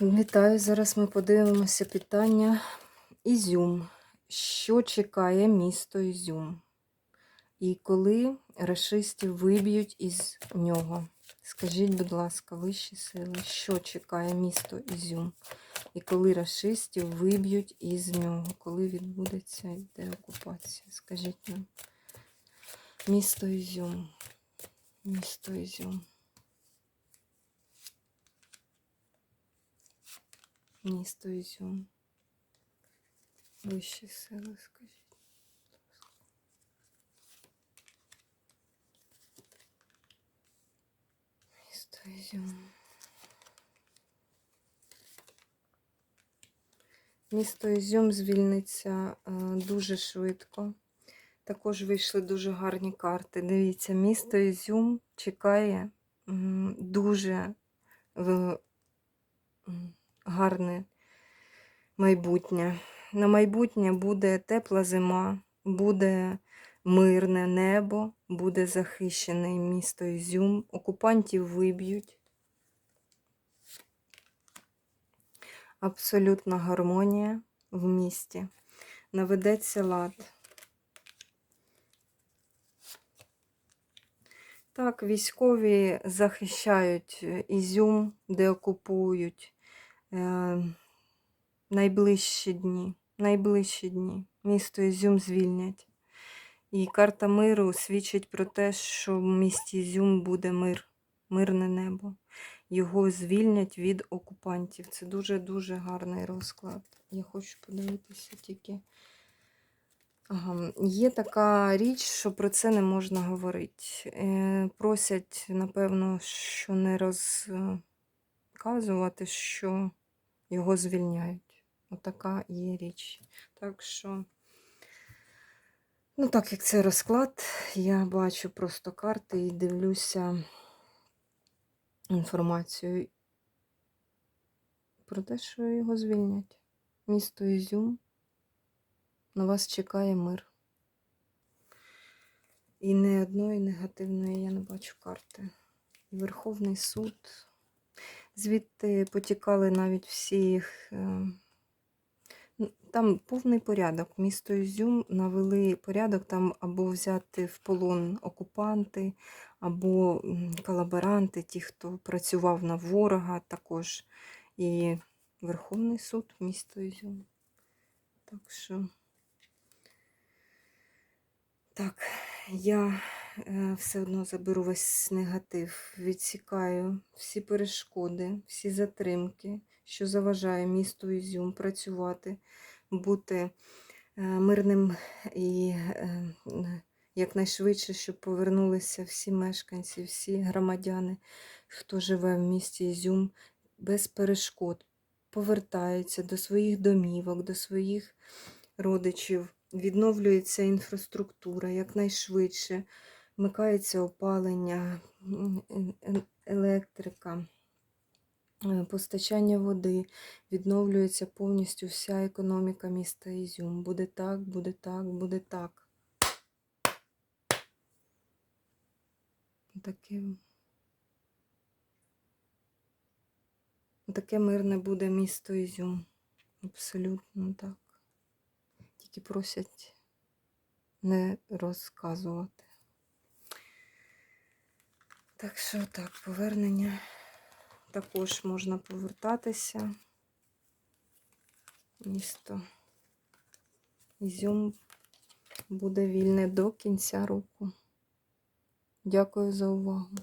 Вітаю! Зараз ми подивимося питання Ізюм. Що чекає місто Ізюм? І коли рашистів виб'ють із нього? Скажіть, будь ласка, вищі сили, що чекає місто Ізюм? І коли рашистів виб'ють із нього? Коли відбудеться деокупація? Скажіть нам. Місто Ізюм. Місто Ізюм. Місто Ізюм. Вищі сили, скажіть. Місто Ізюм. Місто Ізюм звільниться е, дуже швидко. Також вийшли дуже гарні карти. Дивіться, місто Ізюм чекає дуже гарне майбутнє. На майбутнє буде тепла зима, буде мирне небо, буде захищене місто Ізюм, окупантів виб'ють. Абсолютна гармонія в місті. Наведеться лад. Так, військові захищають Ізюм, де окупують найближчі дні. Найближчі дні. Місто Ізюм звільнять. І карта миру свідчить про те, що в місті Ізюм буде мир, мирне небо. Його звільнять від окупантів. Це дуже-дуже гарний розклад. Я хочу подивитися тільки. Ага. Є така річ, що про це не можна говорити. Е, просять, напевно, що не розказувати, що його звільняють. Отака є річ. Так що, ну так як це розклад, я бачу просто карти і дивлюся інформацію про те, що його звільнять. Місто Ізюм. На вас чекає мир. І не одної негативної я не бачу карти. Верховний суд. Звідти потікали навіть всіх. е, ну, Там повний порядок. Місто Ізюм навели порядок там або взяти в полон окупанти, або колаборанти, ті, хто працював на ворога також. І Верховний суд місто Ізюм. Так що. Так, я все одно заберу весь негатив, відсікаю всі перешкоди, всі затримки, що заважає місту Ізюм працювати, бути е, мирним і е, якнайшвидше, щоб повернулися всі мешканці, всі громадяни, хто живе в місті Ізюм, без перешкод, повертаються до своїх домівок, до своїх родичів, відновлюється інфраструктура якнайшвидше, вмикається опалення, електрика, е, постачання води, відновлюється повністю вся економіка міста Ізюм. Буде так, буде так, буде так. Таке, таке мирне буде місто Ізюм. Абсолютно так. Тільки просять не розказувати. Так що так, повернення також можна повертатися. Місто Ізюм буде вільне до кінця року. Дякую за увагу.